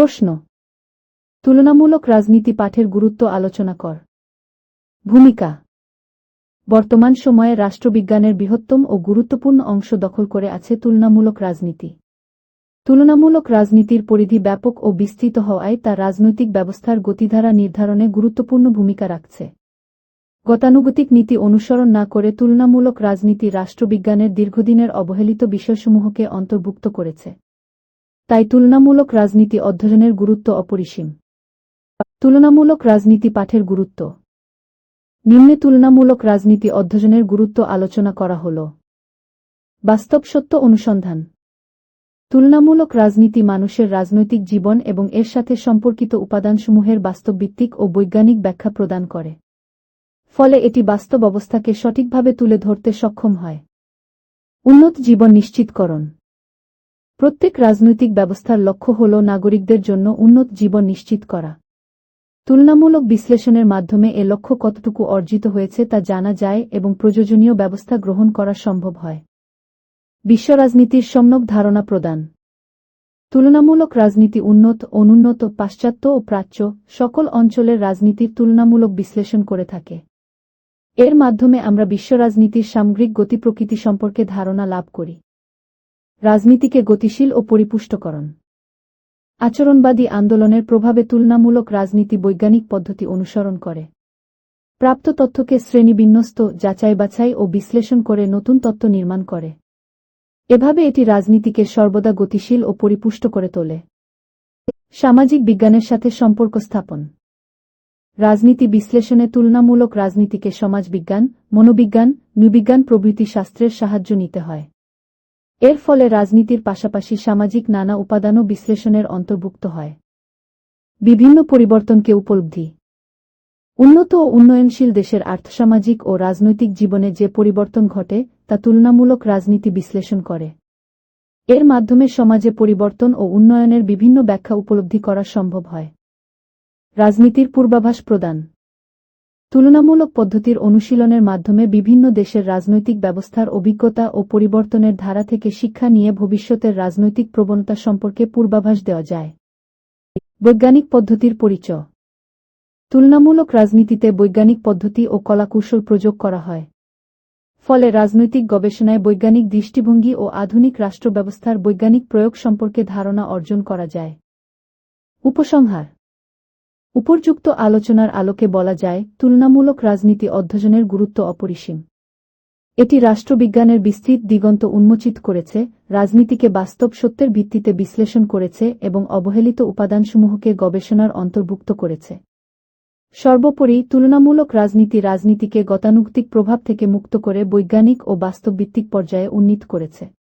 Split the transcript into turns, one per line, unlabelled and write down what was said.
প্রশ্ন। তুলনামূলক রাজনীতি পাঠের গুরুত্ব আলোচনা কর। ভূমিকা। বর্তমান সময়ে রাষ্ট্রবিজ্ঞানের বৃহত্তম ও গুরুত্বপূর্ণ অংশ দখল করে আছে তুলনামূলক রাজনীতি। তুলনামূলক রাজনীতির পরিধি ব্যাপক ও বিস্তৃত হওয়ায় তা রাজনৈতিক ব্যবস্থার গতিধারা নির্ধারণে গুরুত্বপূর্ণ ভূমিকা রাখছে। গতানুগতিক নীতি অনুসরণ না করে তুলনামূলক রাজনীতি রাষ্ট্রবিজ্ঞানের দীর্ঘদিনের অবহেলিত বিষয়সমূহকে অন্তর্ভুক্ত করেছে। তাই তুলনামূলক রাজনীতি অধ্যয়নের গুরুত্ব অপরিসীম। তুলনামূলক রাজনীতি পাঠের গুরুত্ব। নিম্নে তুলনামূলক রাজনীতি অধ্যয়নের গুরুত্ব আলোচনা করা হল। বাস্তব সত্য অনুসন্ধান। তুলনামূলক রাজনীতি মানুষের রাজনৈতিক জীবন এবং এর সাথে সম্পর্কিত উপাদানসমূহের বাস্তবভিত্তিক ও বৈজ্ঞানিক ব্যাখ্যা প্রদান করে। ফলে এটি বাস্তব অবস্থাকে সঠিকভাবে তুলে ধরতে সক্ষম হয়। উন্নত জীবন নিশ্চিতকরণ। প্রত্যেক রাজনৈতিক ব্যবস্থার লক্ষ্য হল নাগরিকদের জন্য উন্নত জীবন নিশ্চিত করা। তুলনামূলক বিশ্লেষণের মাধ্যমে এ লক্ষ্য কতটুকু অর্জিত হয়েছে তা জানা যায় এবং প্রয়োজনীয় ব্যবস্থা গ্রহণ করা সম্ভব হয়। বিশ্ব রাজনীতির সম্যক ধারণা প্রদান। তুলনামূলক রাজনীতি উন্নত, অনুন্নত, পাশ্চাত্য ও প্রাচ্য সকল অঞ্চলের রাজনীতির তুলনামূলক বিশ্লেষণ করে থাকে। এর মাধ্যমে আমরা বিশ্ব রাজনীতির সামগ্রিক গতি প্রকৃতি সম্পর্কে ধারণা লাভ করি। রাজনীতিকে গতিশীল ও পরিপুষ্টকরণ। আচরণবাদী আন্দোলনের প্রভাবে তুলনামূলক রাজনীতি বৈজ্ঞানিক পদ্ধতি অনুসরণ করে। প্রাপ্ত তথ্যকে শ্রেণীবিন্যস্ত যাচাই বাছাই ও বিশ্লেষণ করে নতুন তত্ত্ব নির্মাণ করে। এভাবে এটি রাজনীতিকে সর্বদা গতিশীল ও পরিপুষ্ট করে তোলে। সামাজিক বিজ্ঞানের সাথে সম্পর্ক স্থাপন। রাজনীতি বিশ্লেষণে তুলনামূলক রাজনীতিকে সমাজবিজ্ঞান, মনোবিজ্ঞান, নৃবিজ্ঞান প্রভৃতি শাস্ত্রের সাহায্য নিতে হয়। এর ফলে রাজনীতির পাশাপাশি সামাজিক নানা উপাদানও বিশ্লেষণের অন্তর্ভুক্ত হয়। বিভিন্ন পরিবর্তনকে উপলব্ধি। উন্নত ও উন্নয়নশীল দেশের আর্থসামাজিক ও রাজনৈতিক জীবনে যে পরিবর্তন ঘটে, তা তুলনামূলক রাজনীতি বিশ্লেষণ করে। এর মাধ্যমে সমাজে পরিবর্তন ও উন্নয়নের বিভিন্ন ব্যাখ্যা উপলব্ধি করা সম্ভব হয়। রাজনীতির পূর্বাভাস প্রদান। তুলনামূলক পদ্ধতির অনুশীলনের মাধ্যমে বিভিন্ন দেশের রাজনৈতিক ব্যবস্থার অভিজ্ঞতা ও পরিবর্তনের ধারা থেকে শিক্ষা নিয়ে ভবিষ্যতের রাজনৈতিক প্রবণতা সম্পর্কে পূর্বাভাস দেওয়া যায়। বৈজ্ঞানিক পদ্ধতির পরিচয়। তুলনামূলক রাজনীতিতে বৈজ্ঞানিক পদ্ধতি ও কলাকৌশল প্রয়োগ করা হয়। ফলে রাজনৈতিক গবেষণায় বৈজ্ঞানিক দৃষ্টিভঙ্গি ও আধুনিক রাষ্ট্র ব্যবস্থার বৈজ্ঞানিক প্রয়োগ সম্পর্কে ধারণা অর্জন করা যায়। উপসংহার। উপর্যুক্ত আলোচনার আলোকে বলা যায়, তুলনামূলক রাজনীতি অধ্যয়নের গুরুত্ব অপরিসীম। এটি রাষ্ট্রবিজ্ঞানের বিস্তৃত দিগন্ত উন্মোচিত করেছে, রাজনীতিকে বাস্তব সত্যের ভিত্তিতে বিশ্লেষণ করেছে এবং অবহেলিত উপাদানসমূহকে গবেষণার অন্তর্ভুক্ত করেছে। সর্বোপরি, তুলনামূলক রাজনীতি রাজনীতিকে গতানুগতিক প্রভাব থেকে মুক্ত করে বৈজ্ঞানিক ও বাস্তবভিত্তিক পর্যায়ে উন্নীত করেছে।